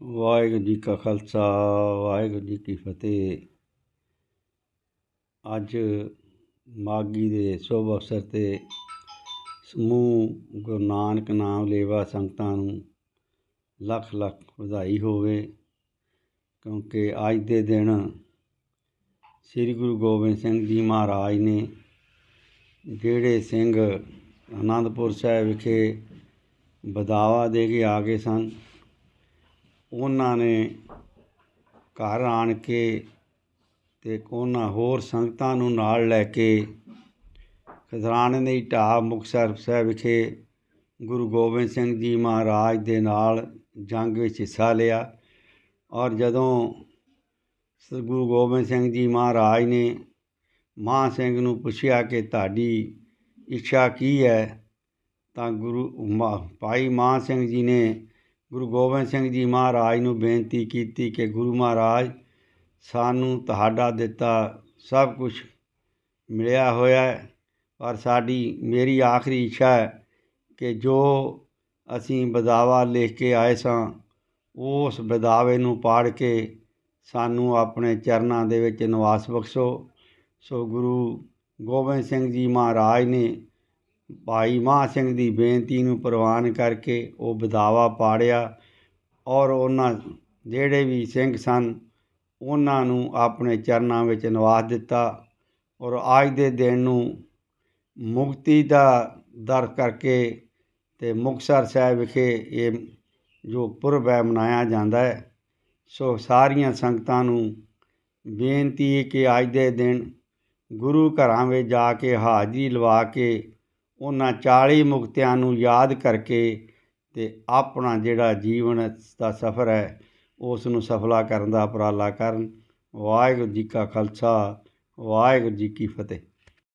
ਵਾਹਿਗੁਰੂ ਜੀ ਕਾ ਖਾਲਸਾ, ਵਾਹਿਗੁਰੂ ਜੀ ਕੀ ਫਤਿਹ। ਅੱਜ ਮਾਗੀ ਦੇ ਸ਼ੁਭ ਅਵਸਰ ਤੇ ਸਮੂਹ ਗੁਰੂ ਨਾਨਕ ਨਾਮ ਲੇਵਾ ਸੰਗਤਾਂ ਨੂੰ ਲੱਖ ਲੱਖ ਵਧਾਈ ਹੋਵੇ, ਕਿਉਂਕਿ ਅੱਜ ਦੇ ਦਿਨ ਸ੍ਰੀ ਗੁਰੂ ਗੋਬਿੰਦ ਸਿੰਘ ਜੀ ਮਹਾਰਾਜ ਨੇ ਜਿਹੜੇ ਸਿੰਘ ਆਨੰਦਪੁਰ ਸਾਹਿਬ ਵਿਖੇ ਬਦਾਵਾ ਦੇ ਕੇ ਆ ਗਏ ਸਨ। ਉਹਨਾਂ ਨੇ ਘਰ ਆਣ ਕੇ ਤੇ ਉਹਨਾਂ ਹੋਰ ਸੰਗਤਾਂ ਨੂੰ ਨਾਲ ਲੈ ਕੇ ਖਜ਼ਰਾਣੇ ਦੀ ਢਾਹ ਮੁਕਤਸਰ ਸਾਹਿਬ ਵਿਖੇ ਗੁਰੂ ਗੋਬਿੰਦ ਸਿੰਘ ਜੀ ਮਹਾਰਾਜ ਦੇ ਨਾਲ ਜੰਗ ਵਿੱਚ ਹਿੱਸਾ ਲਿਆ ਔਰ ਜਦੋਂ ਸ੍ਰੀ ਗੁਰੂ ਗੋਬਿੰਦ ਸਿੰਘ ਜੀ ਮਹਾਰਾਜ ਨੇ ਮਾਂ ਸਿੰਘ ਨੂੰ ਪੁੱਛਿਆ ਕਿ ਤੁਹਾਡੀ ਇੱਛਾ ਕੀ ਹੈ? ਤਾਂ ਗੁਰੂ ਮਾ- ਭਾਈ ਮਾਨ ਸਿੰਘ ਜੀ ਨੇ ਗੁਰੂ ਗੋਬਿੰਦ ਸਿੰਘ ਜੀ ਮਹਾਰਾਜ ਨੂੰ ਬੇਨਤੀ ਕੀਤੀ ਕਿ ਗੁਰੂ ਮਹਾਰਾਜ, ਸਾਨੂੰ ਤੁਹਾਡਾ ਦਿੱਤਾ ਸਭ ਕੁਝ ਮਿਲਿਆ ਹੋਇਆ ਹੈ। ਪਰ ਸਾਡੀ, ਮੇਰੀ ਆਖਰੀ ਇੱਛਾ ਹੈ ਕਿ ਜੋ ਅਸੀਂ ਬਦਾਵਾ ਲਿਖ ਕੇ ਆਏ ਸਾਂ, ਉਸ ਬਦਾਵੇ ਨੂੰ ਪਾੜ ਕੇ ਸਾਨੂੰ ਆਪਣੇ ਚਰਨਾਂ ਦੇ ਵਿੱਚ ਨਿਵਾਸ ਬਖਸ਼ੋ। ਸੋ ਗੁਰੂ ਗੋਬਿੰਦ ਸਿੰਘ ਜੀ ਮਹਾਰਾਜ ਨੇ ਭਾਈ ਮਹਾਂ ਸਿੰਘ ਦੀ ਬੇਨਤੀ ਨੂੰ ਪ੍ਰਵਾਨ ਕਰਕੇ ਉਹ ਬਦਾਵਾ ਪਾੜਿਆ ਔਰ ਉਹਨਾਂ ਜਿਹੜੇ ਵੀ ਸਿੰਘ ਸਨ, ਉਹਨਾਂ ਨੂੰ ਆਪਣੇ ਚਰਨਾਂ ਵਿੱਚ ਨਿਵਾਸ ਦਿੱਤਾ ਔਰ ਅੱਜ ਦੇ ਦਿਨ ਨੂੰ ਮੁਕਤੀ ਦਾ ਦਰ ਕਰਕੇ ਤੇ ਮੁਕਤਸਰ ਸਾਹਿਬ ਵਿਖੇ ਇਹ ਜੋ ਪੁਰਬ ਹੈ ਮਨਾਇਆ ਜਾਂਦਾ ਹੈ, ਸੋ ਸਾਰੀਆਂ ਸੰਗਤਾਂ ਨੂੰ ਬੇਨਤੀ ਹੈ ਕਿ ਅੱਜ ਦੇ ਦਿਨ ਗੁਰੂ ਘਰਾਂ ਵਿੱਚ ਜਾ ਕੇ ਹਾਜ਼ਰੀ ਲਵਾ ਕੇ ਉਹਨਾਂ 40 ਮੁਕਤਿਆਂ ਨੂੰ ਯਾਦ ਕਰਕੇ ਤੇ ਆਪਣਾ ਜਿਹੜਾ ਜੀਵਨ ਦਾ ਸਫ਼ਰ ਹੈ, ਉਸ ਨੂੰ ਸਫਲਾ ਕਰਨ ਦਾ ਉਪਰਾਲਾ ਕਰਨ। ਵਾਹਿਗੁਰੂ ਜੀ ਕਾ ਖਾਲਸਾ, ਵਾਹਿਗੁਰੂ ਜੀ ਕੀ ਫਤਿਹ।